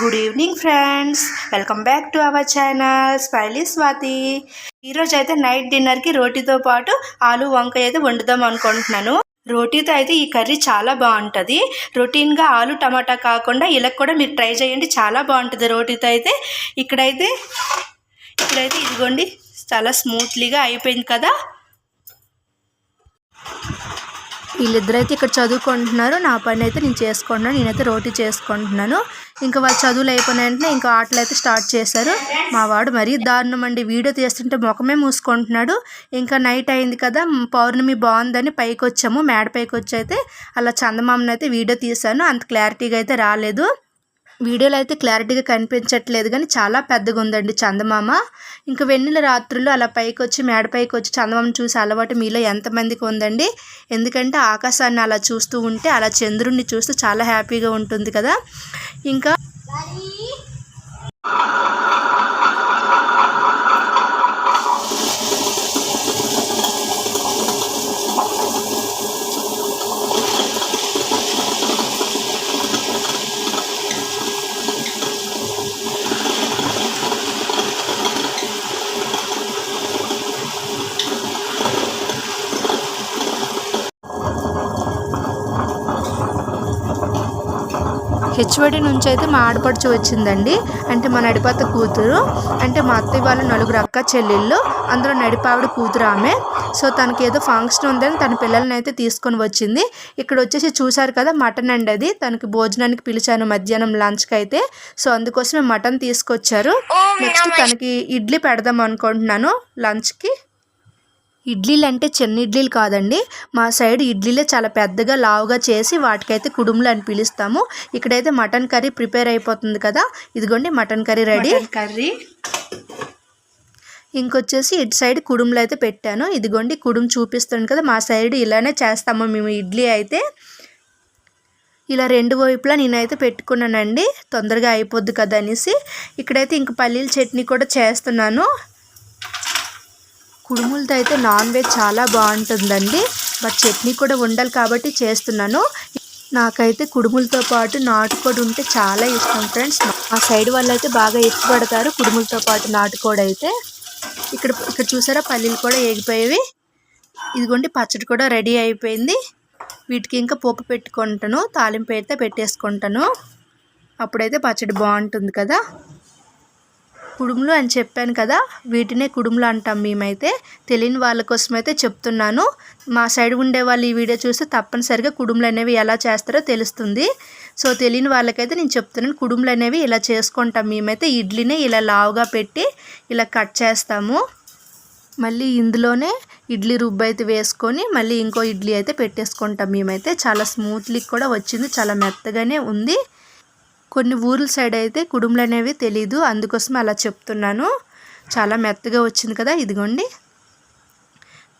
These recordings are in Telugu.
Good evening friends welcome back to our channel స్పైలీ Swathi ఈరోజు అయితే నైట్ డిన్నర్కి రోటీతో పాటు ఆలు వంకాయ అయితే వండుదాం అనుకుంటున్నాను. రోటీతో అయితే ఈ కర్రీ చాలా బాగుంటుంది. రొటీన్గా ఆలు టమాటా కాకుండా ఇలా కూడా మీరు ట్రై చేయండి చాలా బాగుంటుంది రోటీతో అయితే. ఇక్కడైతే ఇక్కడైతే ఇదిగోండి చాలా స్మూత్లీగా అయిపోయింది కదా. వీళ్ళిద్దరైతే ఇక్కడ చదువుకుంటున్నారు. నా పని అయితే నేను చేసుకుంటున్నాను. నేనైతే రోటీ చేసుకుంటున్నాను. ఇంకా వాళ్ళు చదువులు అయిపోయిన వెంటనే ఇంకా ఆటలు అయితే స్టార్ట్ చేశారు. మా వాడు మరీ దారుణం అండి. వీడియో తీస్తుంటే ముఖమే మూసుకుంటున్నాడు. ఇంకా నైట్ అయింది కదా పౌర్ణమి బాగుందని పైకి వచ్చాము మేడ పైకి వచ్చి అయితే అలా చందమామను అయితే వీడియో తీశాను. అంత క్లారిటీగా అయితే రాలేదు. వీడియోలో అయితే క్లారిటీగా కనిపించట్లేదు కానీ చాలా పెద్దగా ఉందండి చందమామ. ఇంకా వెన్నెల రాత్రులు అలా పైకి వచ్చి మేడ పైకి వచ్చి చందమామ చూసి అలవాటు మీలో ఎంతమందికి ఉందండి? ఎందుకంటే ఆకాశాన్ని అలా చూస్తూ ఉంటే అలా చంద్రుడిని చూస్తూ చాలా హ్యాపీగా ఉంటుంది కదా. ఇంకా హెచ్వడి నుంచి అయితే మా ఆడపడుచు వచ్చిందండి. అంటే మా నడిపాత కూతురు అంటే మా అత్తయ్య వాళ్ళ నలుగురు అక్క చెల్లెళ్ళు అందులో నడిపావిడ కూతురు ఆమె. సో తనకి ఏదో ఫంక్షన్ ఉందని తన పిల్లల్ని అయితే తీసుకొని వచ్చింది. ఇక్కడ వచ్చేసి చూసారు కదా మటన్ అండి అది. తనకి భోజనానికి పిలిచాను మధ్యాహ్నం లంచ్కి అయితే. సో అందుకోసమే మటన్ తీసుకొచ్చారు. నెక్స్ట్ తనకి ఇడ్లీ పెడదాం అనుకుంటున్నాను లంచ్కి. ఇడ్లీలు అంటే చిన్న ఇడ్లీలు కాదండి. మా సైడ్ ఇడ్లీలే చాలా పెద్దగా లావుగా చేసి వాటికైతే కుడుములు అని పిలుస్తాము. ఇక్కడైతే మటన్ కర్రీ ప్రిపేర్ అయిపోతుంది కదా. ఇదిగోండి మటన్ కర్రీ రెడీ. కర్రీ. ఇంకొచ్చేసి ఇటు సైడ్ కుడుములు అయితే పెట్టాను. ఇదిగోండి కుడుం చూపిస్తాను కదా. మా సైడ్ ఇలానే చేస్తాము మేము ఇడ్లీ అయితే. ఇలా రెండు వైపులా నేనైతే పెట్టుకున్నానండి. తొందరగా అయిపోద్ది కదా అనేసి. ఇక్కడైతే ఇంక పల్లీల చట్నీ కూడా చేస్తున్నాను. కుడుములతో అయితే నాన్ వెజ్ చాలా బాగుంటుందండి. బట్ చట్నీ కూడా ఉండాలి కాబట్టి చేస్తున్నాను. నాకైతే కుడుములతో పాటు నాటుకోడి ఉంటే చాలా ఇష్టం ఫ్రెండ్స్. మా సైడ్ వాళ్ళు అయితే బాగా ఇష్టపడతారు కుడుములతో పాటు నాటుకోడి అయితే. ఇక్కడ ఇక్కడ చూసారా పల్లీలు కూడా ఏగిపోయేవి. ఇదిగోండి పచ్చడి కూడా రెడీ అయిపోయింది. వీటికి ఇంకా పోపు పెట్టుకుంటాను తాలింపు అయితే పెట్టేసుకుంటాను. అప్పుడైతే పచ్చడి బాగుంటుంది కదా. కుడుములు అని చెప్పాను కదా వీటినే కుడుములు అంటాం మేమైతే. తెలియని వాళ్ళ కోసం అయితే చెప్తున్నాను. మా సైడ్ ఉండే వాళ్ళు ఈ వీడియో చూస్తే తప్పనిసరిగా కుడుములు అనేవి ఎలా చేస్తారో తెలుస్తుంది. సో తెలియని వాళ్ళకైతే నేను చెప్తున్నాను కుడుములు అనేవి ఇలా చేసుకుంటాం. మేమైతే ఇడ్లీనే ఇలా లావుగా పెట్టి ఇలా కట్ చేస్తాము. మళ్ళీ ఇందులోనే ఇడ్లీ రుబ్బు అయితే వేసుకొని మళ్ళీ ఇంకో ఇడ్లీ అయితే పెట్టేసుకుంటాం. మేమైతే చాలా స్మూత్లీ కూడా వచ్చింది చాలా మెత్తగానే ఉంది. కొన్ని ఊర్ల సైడ్ అయితే కుడుములు అనేవి తెలీదు. అందుకోసం అలా చెప్తున్నాను. చాలా మెత్తగా వచ్చింది కదా ఇదిగోండి.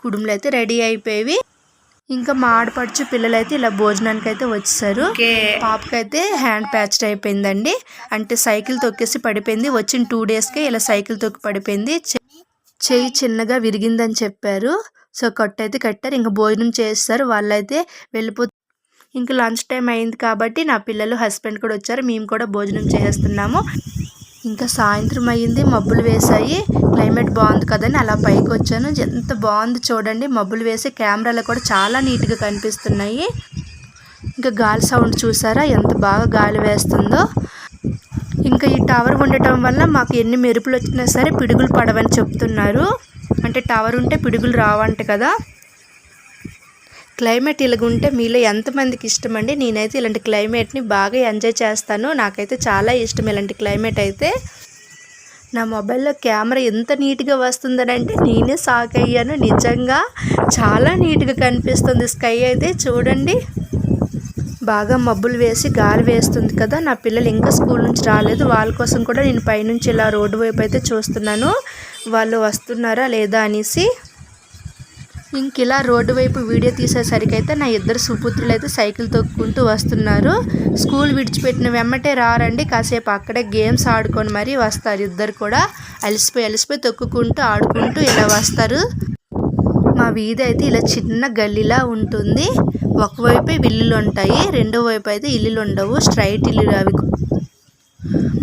కుడుములు అయితే రెడీ అయిపోయేవి. ఇంకా మా ఆడపడుచు పిల్లలైతే ఇలా భోజనానికి అయితే వచ్చేసారు పాపకైతే హ్యాండ్ ప్యాచ్డ్ అయిపోయిందండి. అంటే సైకిల్ తొక్కేసి పడిపోయింది. వచ్చిన టూ డేస్కే ఇలా సైకిల్ తొక్కి పడిపోయింది. చెయ్యి చిన్నగా విరిగిందని చెప్పారు. సో కట్టు అయితే కట్టారు. ఇంకా భోజనం చేస్తారు. వాళ్ళైతే వెళ్ళిపో ఇంక లంచ్ టైం అయింది కాబట్టి నా పిల్లలు హస్బెండ్ కూడా వచ్చారు. మేము కూడా భోజనం చేస్తున్నాము ఇంకా సాయంత్రం అయ్యింది మబ్బులు వేసాయి క్లైమేట్ బాగుంది కదని అలా పైకి వచ్చాను. ఎంత బాగుంది చూడండి. మబ్బులు వేసి కెమెరాలో కూడా చాలా నీట్గా కనిపిస్తున్నాయి. ఇంకా గాలి సౌండ్ చూసారా? ఎంత బాగా గాలి వేస్తుందో. ఇంకా ఈ టవర్ ఉండటం వల్ల మాకు ఎన్ని మెరుపులు వచ్చినా సరే పిడుగులు పడవని చెప్తున్నారు. అంటే టవర్ ఉంటే పిడుగులు రావంట కదా. క్లైమేట్ ఇలాగుంటే మీలో ఎంతమందికి ఇష్టం అండి నేనైతే ఇలాంటి క్లైమేట్ని బాగా ఎంజాయ్ చేస్తాను. నాకైతే చాలా ఇష్టం ఇలాంటి క్లైమేట్ అయితే. నా మొబైల్లో కెమెరా ఎంత నీట్గా వస్తుందనంటే నేనే షాక్ అయ్యాను. నిజంగా చాలా నీట్గా కనిపిస్తుంది. స్కై అయితే చూడండి. బాగా మబ్బులు వేసి గాలి వేస్తుంది కదా. నా పిల్లలు ఇంకా స్కూల్ నుంచి రాలేదు. వాళ్ళ కోసం కూడా నేను పైనుంచి ఇలా రోడ్డు వైపు అయితే చూస్తున్నాను. వాళ్ళు వస్తున్నారా లేదా అనేసి. ఇంక ఇలా రోడ్డు వైపు వీడియో తీసేసరికి అయితే నా ఇద్దరు సుపుత్రులు అయితే సైకిల్ తొక్కుంటూ వస్తున్నారు. స్కూల్ విడిచిపెట్టిన వెమ్మటే రారండి. కాసేపు అక్కడే గేమ్స్ ఆడుకొని మరీ వస్తారు. ఇద్దరు కూడా అలసిపోయి అలసిపోయి తొక్కుకుంటూ ఆడుకుంటూ ఇలా వస్తారు. మా వీధి అయితే ఇలా చిన్న గల్లీలా ఉంటుంది. ఒకవైపే ఇల్లులు ఉంటాయి. రెండో వైపు అయితే ఇల్లులు ఉండవు. స్ట్రైట్ ఇల్లు అవి.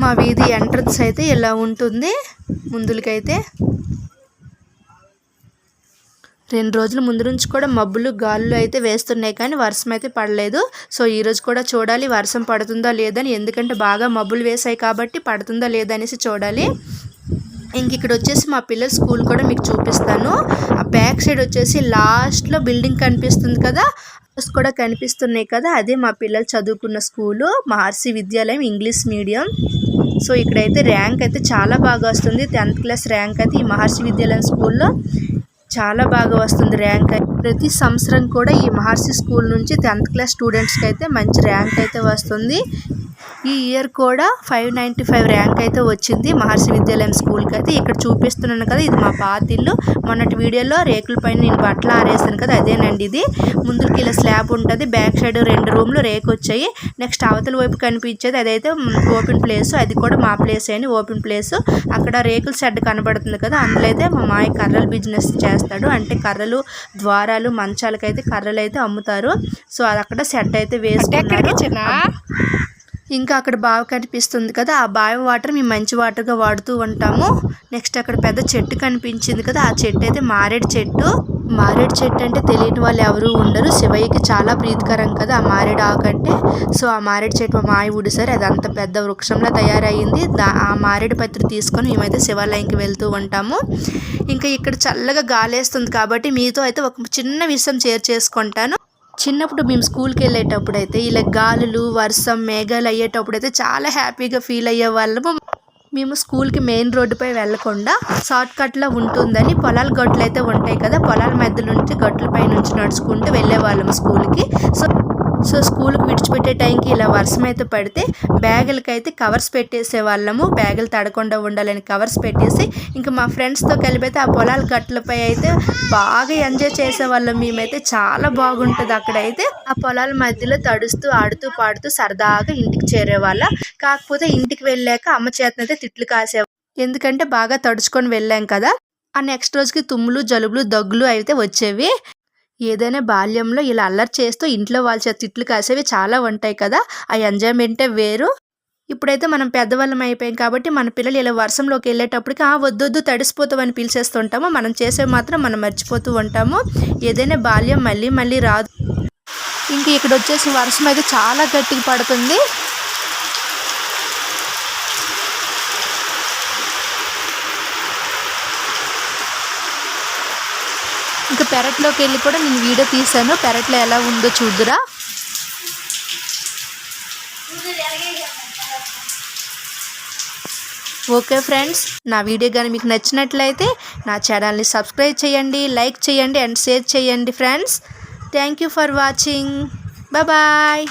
మా వీధి ఎంట్రన్స్ అయితే ఇలా ఉంటుంది. ముందులకైతే రెండు రోజుల ముందు నుంచి కూడా మబ్బులు గాలులు అయితే వేస్తున్నాయి కానీ వర్షం అయితే పడలేదు. సో ఈరోజు కూడా చూడాలి వర్షం పడుతుందా లేదని ఎందుకంటే బాగా మబ్బులు వేసాయి కాబట్టి పడుతుందా లేదా అనేసి చూడాలి. ఇంక ఇక్కడ వచ్చేసి మా పిల్లల స్కూల్ కూడా మీకు చూపిస్తాను. ఆ బ్యాక్ సైడ్ వచ్చేసి లాస్ట్లో బిల్డింగ్ కనిపిస్తుంది కదా కూడా కనిపిస్తున్నాయి కదా. అదే మా పిల్లలు చదువుకున్న school Maharshi Vidyalayam English medium. So ఇక్కడైతే ర్యాంక్ అయితే చాలా బాగా వస్తుంది. టెన్త్ క్లాస్ ర్యాంక్ అయితే ఈ మహర్షి విద్యాలయం స్కూల్లో. చాలా బాగా వస్తుంది ర్యాంక్ ప్రతి సంవత్సరం కూడా ఈ మహర్షి స్కూల్ నుంచి టెన్త్ క్లాస్ స్టూడెంట్స్కి అయితే మంచి ర్యాంక్ అయితే వస్తుంది. ఈ ఇయర్ కూడా ఫైవ్ నైంటీ ఫైవ్ ర్యాంక్ అయితే వచ్చింది. మహర్షి విద్యాలయం స్కూల్కి అయితే ఇక్కడ చూపిస్తున్నాను కదా ఇది మా పాత ఇల్లు. మొన్నటి వీడియోలో రేకుల పైన నేను బట్టలు ఆరేసాను కదా అదేనండి ఇది. ముందుకి ఇలా స్లాబ్ ఉంటుంది బ్యాక్ సైడ్ రెండు రూమ్లు రేకు వచ్చాయి. నెక్స్ట్ అవతల వైపు కనిపించేది అదైతే ఓపెన్ ప్లేస్. అది కూడా మా ప్లేస్ అని ఓపెన్ ప్లేస్. అక్కడ రేకుల షెడ్ కనబడుతుంది కదా అందులో అయితే మా మాయ కర్రలు బిజినెస్ చేస్తాడు. అంటే కర్రలు ద్వారాలు మంచాలకైతే కర్రలు అయితే అమ్ముతారు. సో అది అక్కడ షెడ్ అయితే వేసుకున్నారు ఇంకా అక్కడ బావి కనిపిస్తుంది కదా ఆ బావి వాటర్ మేము మంచి వాటర్గా వాడుతూ ఉంటాము. నెక్స్ట్ అక్కడ పెద్ద చెట్టు కనిపించింది కదా ఆ చెట్టు అయితే మారేడు చెట్టు. మారేడు చెట్టు అంటే తెలియని వాళ్ళు ఎవరూ ఉండరు. శివయ్యకి చాలా ప్రీతికరం కదా ఆ మారేడు ఆకు అంటే. సో ఆ మారేడు చెట్టు మా మాయ ఊడిసారు అది అంత పెద్ద వృక్షంలో తయారయ్యింది దా ఆ మారేడు పత్రి తీసుకొని మేమైతే శివాలయంకి వెళ్తూ ఉంటాము. ఇంకా ఇక్కడ చల్లగా గాలేస్తుంది కాబట్టి మీతో అయితే ఒక చిన్న విషయం షేర్ చేసుకుంటాను. చిన్నప్పుడు మేము స్కూల్కి వెళ్ళేటప్పుడు అయితే ఇలా గాలులు వర్షం మేఘాలు అయ్యేటప్పుడు అయితే చాలా హ్యాపీగా ఫీల్ అయ్యే వాళ్ళము. మేము స్కూల్కి మెయిన్ రోడ్డుపై వెళ్ళకుండా షార్ట్ కట్లో ఉంటుందని పొలాల గట్లు అయితే ఉంటాయి కదా పొలాల మధ్య నుంచి గట్ల పై నుంచి నడుచుకుంటూ వెళ్ళేవాళ్ళము స్కూల్కి. స్కూల్కి విడిచిపెట్టే టైంకి ఇలా వర్షం అయితే పడితే బ్యాగులకి అయితే కవర్స్ పెట్టేసే వాళ్ళము. బ్యాగులు తడకుండా ఉండాలని కవర్స్ పెట్టేసి ఇంకా మా ఫ్రెండ్స్తో కలిపైతే ఆ పొలాల గట్లపై అయితే బాగా ఎంజాయ్ చేసేవాళ్ళం. మేమైతే చాలా బాగుంటుంది అక్కడైతే. ఆ పొలాల మధ్యలో తడుస్తూ ఆడుతూ పాడుతూ సరదాగా ఇంటికి చేరేవాళ్ళ. కాకపోతే ఇంటికి వెళ్ళాక అమ్మ చేతనైతే తిట్లు కాసేవాళ్ళం. ఎందుకంటే బాగా తడుచుకొని వెళ్ళాం కదా. ఆ నెక్స్ట్ రోజుకి తుమ్ములు జలుబులు దగ్గులు అయితే వచ్చేవి. ఏదైనా బాల్యంలో ఇలా అల్లరి చేస్తూ ఇంట్లో వాళ్ళ తిట్లు కాసేవి చాలా ఉంటాయి కదా. ఆ ఎంజాయ్మెంటే వేరు. ఇప్పుడైతే మనం పెద్దవాళ్ళం అయిపోయాం కాబట్టి మన పిల్లలు ఇలా వర్షంలోకి వెళ్ళేటప్పటికి ఆ వద్దొద్దు తడిసిపోతామని పిలిచేస్తుంటాము. మనం చేసేవి మాత్రం మనం మర్చిపోతూ ఉంటాము. ఏదైనా బాల్యం మళ్ళీ మళ్ళీ రాదు. ఇంక ఇక్కడ వచ్చేసి వర్షం అయితే చాలా గట్టిగా పడుతుంది. ఇప్పుడు పెరట్లోకి వెళ్ళి కూడా నేను వీడియో తీసాను పెరట్లో ఎలా ఉందో చూద్దురా. ఓకే ఫ్రెండ్స్ నా వీడియో కానీ మీకు నచ్చినట్లయితే నా ఛానల్ని సబ్స్క్రైబ్ చేయండి లైక్ చేయండి అండ్ షేర్ చేయండి friends. Thank you for watching. Bye.